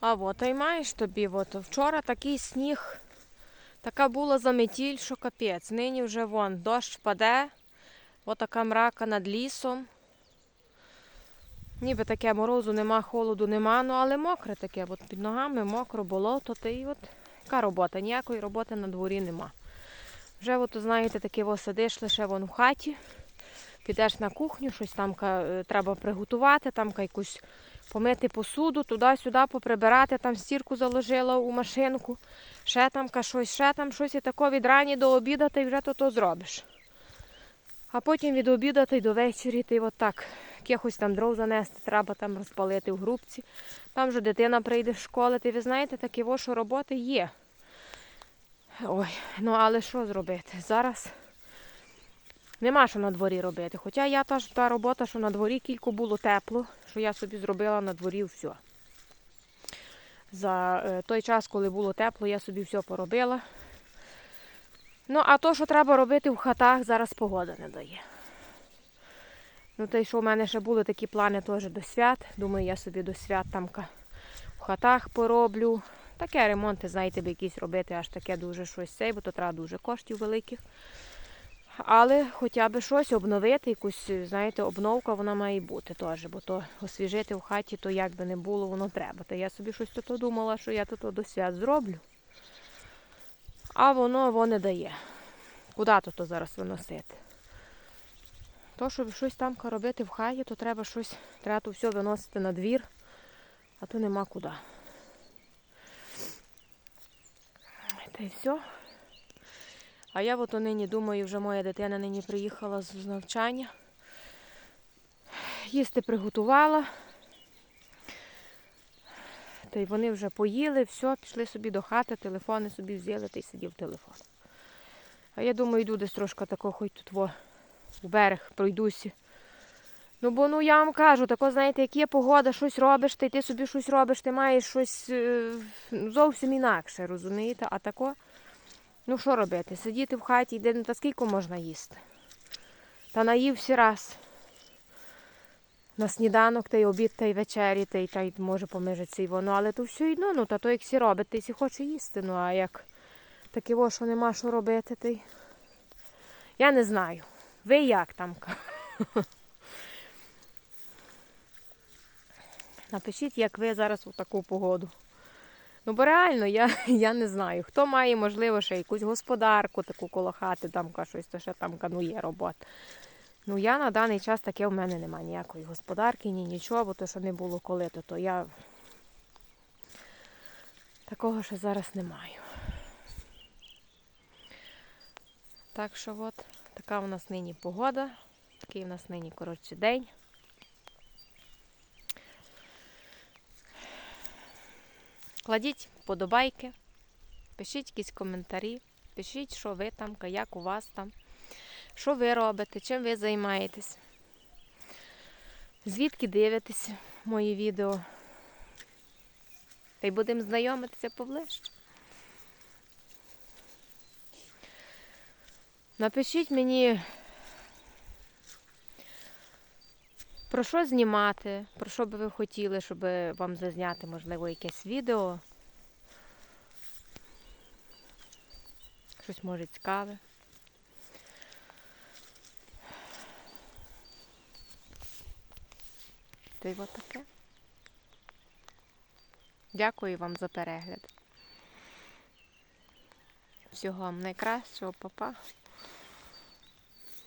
А от і маєш тобі. От. Вчора такий сніг, така була заметіль, що капець. Нині вже вон дощ паде, отака мрака над лісом. Ніби таке морозу нема, холоду нема, ну але мокре таке, от під ногами мокро, болото, та й от яка робота? Ніякої роботи на дворі нема. Вже, от, знаєте, таке сидиш лише вон в хаті, підеш на кухню, щось там е, треба приготувати, там якусь помити посуду, туди-сюди поприбирати, там стірку заложила у машинку, ще там щось, ще там щось і тако від рані до обіду ти вже то, то зробиш. А потім від обіду та до вечері ти от так якихось там дров занести, треба там розпалити в грубці. Там вже дитина прийде з школи, ти ви знаєте, такі во, що роботи є. Ой, ну але що зробити? Зараз нема що на дворі робити. Хоча я та, та робота, що на дворі кілько було тепло, що я собі зробила на дворі все. За е, той час, коли було тепло, я собі все поробила. Ну, а то, що треба робити в хатах, зараз погода не дає. Ну, й що в мене ще були такі плани теж до свят. Думаю, я собі до свят там в хатах пороблю. Таке ремонти, знаєте, якісь робити, аж таке дуже щось цей, бо то треба дуже коштів великих. Але хоча б щось обновити, якусь, знаєте, обновка вона має бути теж, бо то освіжити в хаті, то як би не було, воно треба. Та я собі щось то думала, що я то до свят зроблю. А воно воно не дає. Куди то зараз виносити? То, щоб щось там робити в хаті, то треба щось, треба то все виносити на двір, а то нема куди. Та й все. А я от нині думаю, вже моя дитина нині приїхала з навчання. Їсти приготувала. Та й вони вже поїли, все, пішли собі до хати, телефони собі взяли та й сидів телефон. А я думаю, йду десь трошки тако, хоч тут во, у берег пройдуся. Ну, бо ну я вам кажу, тако, знаєте, як є погода, щось робиш, ти, ти собі щось робиш, ти маєш щось е, зовсім інакше, розумієте? А тако, ну що робити? Сидіти в хаті, де ну, та скільки можна їсти? Та наївся раз. На сніданок, та й обід, та й вечері, та й, та й може помижиться і воно, але то все одно, ну, та то як всі робить, ти хоче їсти, ну а як таке во, що нема що робити, ти. Я не знаю. Ви як там? Напишіть, як ви зараз у таку погоду. Ну, бо реально, я, я не знаю. Хто має, можливо, ще якусь господарку, таку коло хати, там щось, то ще там ка, ну, є робота. Ну, я на даний час таке в мене немає ніякої господарки, ні нічого, бо то, що не було коли, то, то я такого ще зараз не маю. Так що от, така у нас нині погода, такий у нас нині коротше день. Кладіть подобайки, пишіть якісь коментарі, пишіть, що ви там, як у вас там, що ви робите, чим ви займаєтесь. Звідки дивитеся мої відео. Та й будемо знайомитися поближче. Напишіть мені, про що знімати, про що би ви хотіли, щоб вам зазняти, можливо, якесь відео. Щось може цікаве. Та й таке. Дякую вам за перегляд. Всього вам найкращого, папа.